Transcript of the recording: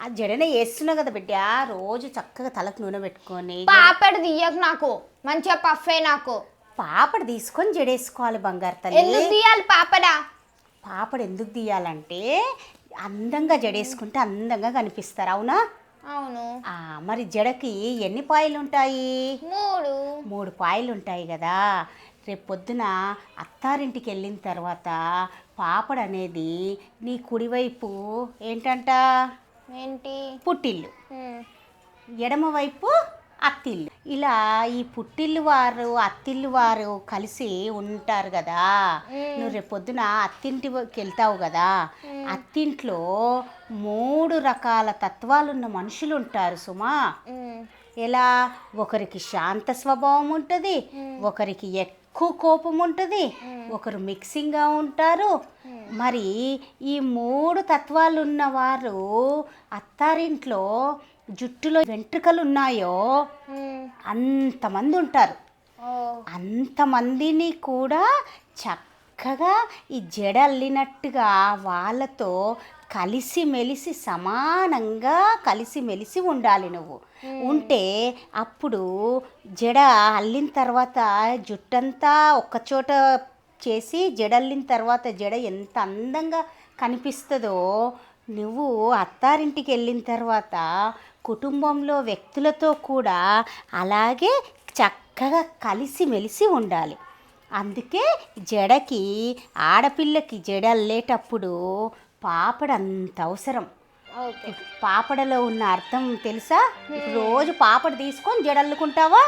ఆ జడనే వేస్తున్నా కదా బిడ్డ. రోజు చక్కగా తలకు నూనె పెట్టుకొని పాపడి తీయకు నాకు. మంచిగా పఫే నాకు. పాపడు తీసుకొని జడేసుకోవాలి బంగారు తల్లి. ఎందుకు తీయాలి పాపడా? పాపడు ఎందుకు తీయాలంటే అందంగా జడేసుకుంటే అందంగా కనిపిస్తారు అవునా? అవును. ఆ, మరి జడకి ఎన్ని పాయలు ఉంటాయి? మూడు. మూడు పాయలు ఉంటాయి కదా. రేపు పొద్దున అత్తారింటికి వెళ్ళిన తర్వాత పాపడు అనేది నీ కుడివైపు ఏంటంట? ఏంటి? పుట్టిల్లు. ఎడమవైపు అత్తిల్లు. ఇలా ఈ పుట్టిల్లు వారు అత్తిల్లు వారు కలిసి ఉంటారు కదా. నువ్వు రేపు పొద్దున అత్తింటికి వెళ్తావు కదా. అత్తింట్లో మూడు రకాల తత్వాలున్న మనుషులు ఉంటారు సుమా. ఎలా? ఒకరికి శాంత స్వభావం ఉంటుంది ఒకరికి ఎక్కువ కోపం ఉంటుంది ఒకరు మిక్సింగ్గా ఉంటారు. మరి ఈ మూడు తత్వాలు ఉన్నవారు అత్తారింట్లో జుట్టులో వెంట్రుకలు ఉన్నాయో అంతమంది ఉంటారు అంతమందిని కూడా చక్కగా ఈ జడ అల్లినట్టుగా వాళ్ళతో కలిసిమెలిసి సమానంగా కలిసిమెలిసి ఉండాలి నువ్వు. ఉంటే అప్పుడు జడ అల్లిన తర్వాత జుట్టంతా ఒక్కచోట చేసి జడ అల్లిన తర్వాత జడ ఎంత అందంగా కనిపిస్తుందో నువ్వు అత్తారింటికి వెళ్ళిన తర్వాత కుటుంబంలో వ్యక్తులతో కూడా అలాగే చక్కగా కలిసిమెలిసి ఉండాలి. అందుకే జడకి ఆడపిల్లకి జడ అల్లేటప్పుడు పాపడ అంత అవసరం పాపడలో ఉన్న అర్థం తెలుసా? రోజు పాపడ తీసుకొని జడల్లుకుంటావా?